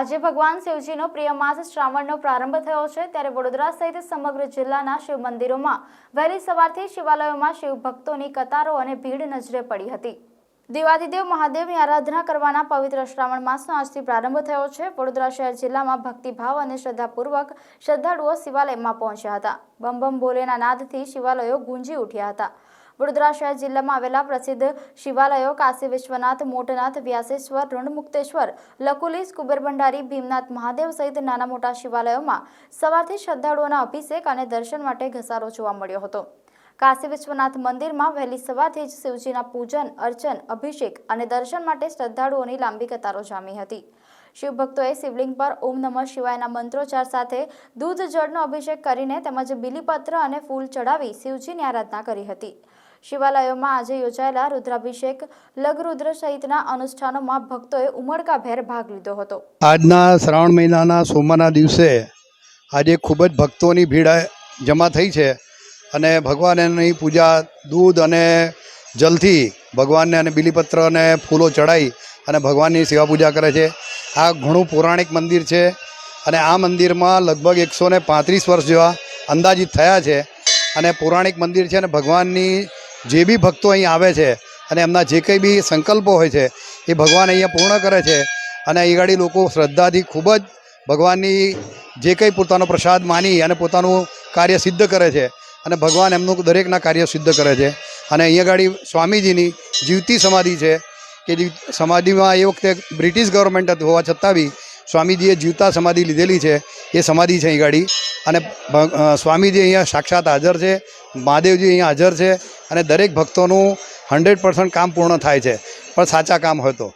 આજે ભગવાન શિવજીનો પ્રિય માસ શ્રાવણનો પ્રારંભ થયો છે, ત્યારે વડોદરા સહિત સમગ્ર જિલ્લાના શિવ મંદિરોમાં વહેલી સવારથી શિવાલયોમાં શિવ ભક્તોની કતારો અને ભીડ નજરે પડી હતી. દેવાદિદેવ મહાદેવની આરાધના કરવાના પવિત્ર શ્રાવણ માસનો આજથી પ્રારંભ થયો છે. વડોદરા શહેર જિલ્લામાં ભક્તિભાવ અને શ્રદ્ધાપૂર્વક શ્રદ્ધાળુઓ શિવાલયમાં પહોંચ્યા હતા. બમ બમ ભોલેના નાદથી શિવાલયો ગુંજી ઉઠ્યા હતા. વડોદરા શહેર જિલ્લામાં આવેલા પ્રસિદ્ધ શિવાલયો કાશી વિશ્વનાથ, મોટનાથ, વ્યાસેશ્વર ઋણમુક્તેશ્વર લકુલીસ કુબેર ભંડારી, ભીમનાથ મહાદેવ સહિત નાના મોટા શિવાલયોમાં સવારથી શ્રદ્ધાળુઓના અભિષેક અને દર્શન માટે ઘસારો જોવા મળ્યો હતો. કાશી વિશ્વનાથ મંદિરમાં વહેલી સવારથી જ શિવજીના પૂજન, અર્ચન, અભિષેક અને દર્શન માટે શ્રદ્ધાળુઓની લાંબી કતારો જામી હતી. શિવભક્તોએ શિવલિંગ પર ઓમ નમઃ શિવાયના મંત્રોચ્ચાર સાથે દૂધ, જળનો અભિષેક કરીને તેમજ બિલીપત્ર અને ફૂલ ચડાવી શિવજીની આરાધના કરી હતી. શિવાલયોમાં આજે યોજાયેલા રુદ્રાભિષેક લગરુદ્ર સહિતના અનુષ્ઠાનોમાં ભક્તોએ ઉમળકાભેર ભાગ લીધો હતો. આજના શ્રાવણ મહિનાના સોમવારના દિવસે આજે ખૂબ જ ભક્તોની ભીડ જમા થઈ છે અને ભગવાનની પૂજા દૂધ અને જલથી ભગવાનને અને બિલીપત્ર અને ફૂલો ચડાવી અને ભગવાનની સેવા પૂજા કરે છે. આ ઘણું પૌરાણિક મંદિર છે અને આ મંદિરમાં લગભગ એકસો ને પાંત્રીસ વર્ષ જેવા અંદાજિત થયા છે અને પૌરાણિક મંદિર છે અને ભગવાનની જે બી ભક્તો અહીં આવે છે અને એમના જે કંઈ બી સંકલ્પો હોય છે, એ ભગવાન અહીંયા પૂર્ણ કરે છે. અને અહીં આગળ લોકો શ્રદ્ધાથી ખૂબ જ ભગવાનની જે કંઈ પોતાનો પ્રસાદ માની અને પોતાનું કાર્ય સિદ્ધ કરે છે. અને ભગવાન એમનું દરેકના કાર્ય સિદ્ધ કરે છે. અને અહીંયા આગળ સ્વામીજીની જીવતી સમાધિ છે, કે સમાધિમાં એ વખતે બ્રિટિશ ગવર્મેન્ટ હોવા છતાં બી સ્વામીજીએ જીવતા સમાધિ લીધેલી છે, એ સમાધિ છે અહીં ગાડી. અને સ્વામીજી અહીંયા સાક્ષાત હાજર છે, મહાદેવજી અહીંયા હાજર છે અને દરેક ભક્તોનું હંડ્રેડ પર્સન્ટ કામ પૂર્ણ થાય છે. પણ સાચા કામ હોય તો.